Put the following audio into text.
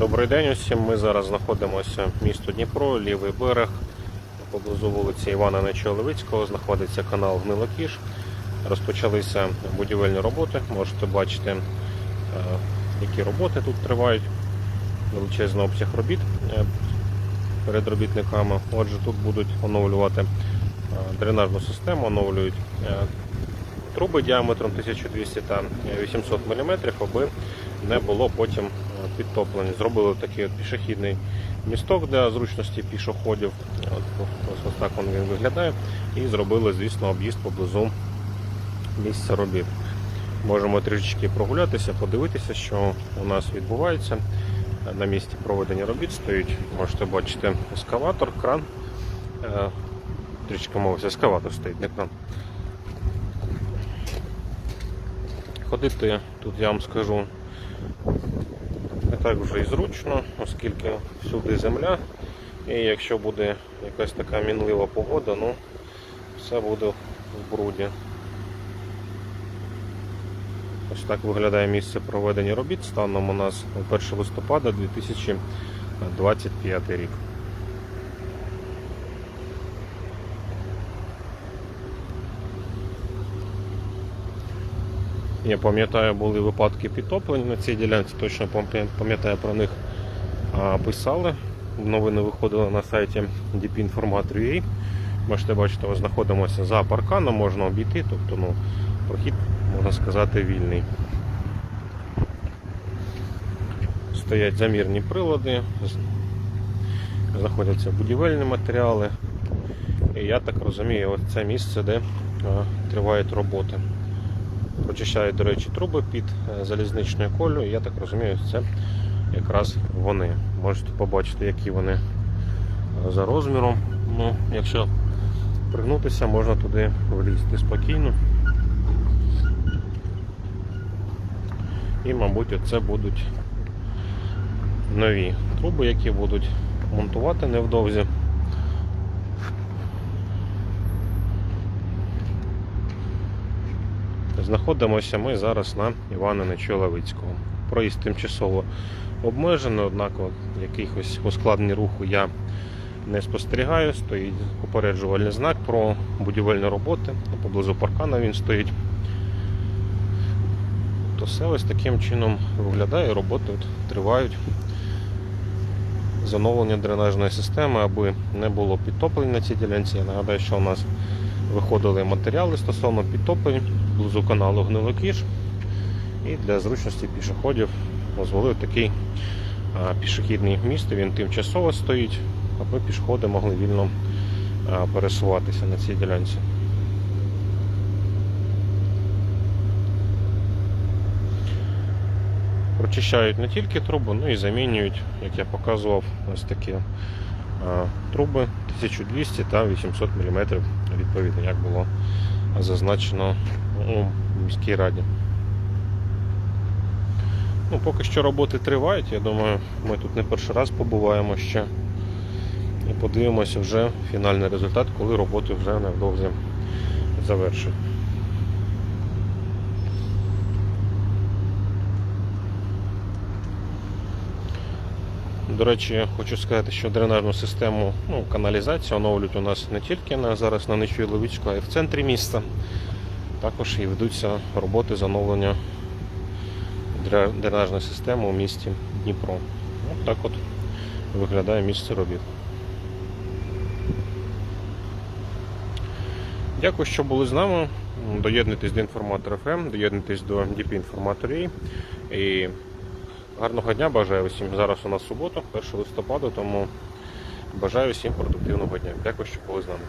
Добрий день усім. Ми зараз знаходимося в місто Дніпро, лівий берег. Поблизу вулиці Івана Нечоловицького знаходиться канал Гнилокіш. Розпочалися будівельні роботи. Можете бачити, е, які роботи тут тривають. Величезний обсяг робіт е, перед робітниками. Отже, тут будуть оновлювати е, дренажну систему, оновлюють труби діаметром 1200 та 800 мм, аби не було потім підтоплення. Зробили такий от пішохідний місток для зручності пішоходів. От, ось, так він виглядає. І зробили, звісно, об'їзд поблизу місця робіт. Можемо трішечки прогулятися, подивитися, що у нас відбувається. На місці проведення робіт стоїть, можете бачити, ескаватор, кран. Е, Трішки мовився, ескаватор стоїть, не кран. Ходити тут я вам скажу так вже і зручно, оскільки всюди земля. І якщо буде якась така мінлива погода, ну все буде в бруді. Ось так виглядає місце проведення робіт станом у нас 1 листопада 2025 рік. Я пам'ятаю, були випадки підтоплень на цій ділянці, точно пам'ятаю про них писали. Новини виходили на сайті dpinformat.ua. Можете бачити, ось знаходимося за парканом, можна обійти, тобто ну, прохід, можна сказати, вільний. Стоять замірні прилади, знаходяться будівельні матеріали. І я так розумію, це місце, де тривають роботи. Прочищають, до речі, труби під е, залізничною колею. Я так розумію, це якраз вони. Можете побачити, які вони е, за розміром. Ну, якщо пригнутися, можна туди влізти спокійно. І, мабуть, це будуть нові труби, які будуть монтувати невдовзі. Знаходимося ми зараз на Івана Нечоловицького. Проїзд тимчасово обмежений, однак якихось ускладнень руху я не спостерігаю. Стоїть попереджувальний знак про будівельні роботи. Поблизу паркана він стоїть. То все ось таким чином виглядає, роботи от тривають. Зановлення дренажної системи, аби не було підтоплень на цій ділянці. Я нагадаю, що у нас виходили матеріали стосовно підтоплень близу каналу Гнилокіш. І для зручності пішоходів дозволив такий пішохідний міст. Він тимчасово стоїть, аби пішоходи могли вільно пересуватися на цій ділянці. Прочищають не тільки труби, ну і замінюють, як я показував, ось такі а, труби 1200 та 800 мм відповідно, як було зазначено у міській раді. Ну, поки що роботи тривають, я думаю, ми тут не перший раз побуваємо ще. І подивимося вже фінальний результат, коли роботи вже невдовзі завершать. До речі, хочу сказати, що дренажну систему, ну, каналізацію оновлюють у нас не тільки на, зараз на Нечуї Левицьку, а й в центрі міста. Також і ведуться роботи з оновлення дренажної системи у місті Дніпро. От так от виглядає місце робіт. Дякую, що були з нами. Доєднуйтесь до інформатора FM, доєднуйтесь до DP інформаторії. І гарного дня бажаю усім. Зараз у нас субота, 1 листопада, тому бажаю всім продуктивного дня. Дякую, що були з нами.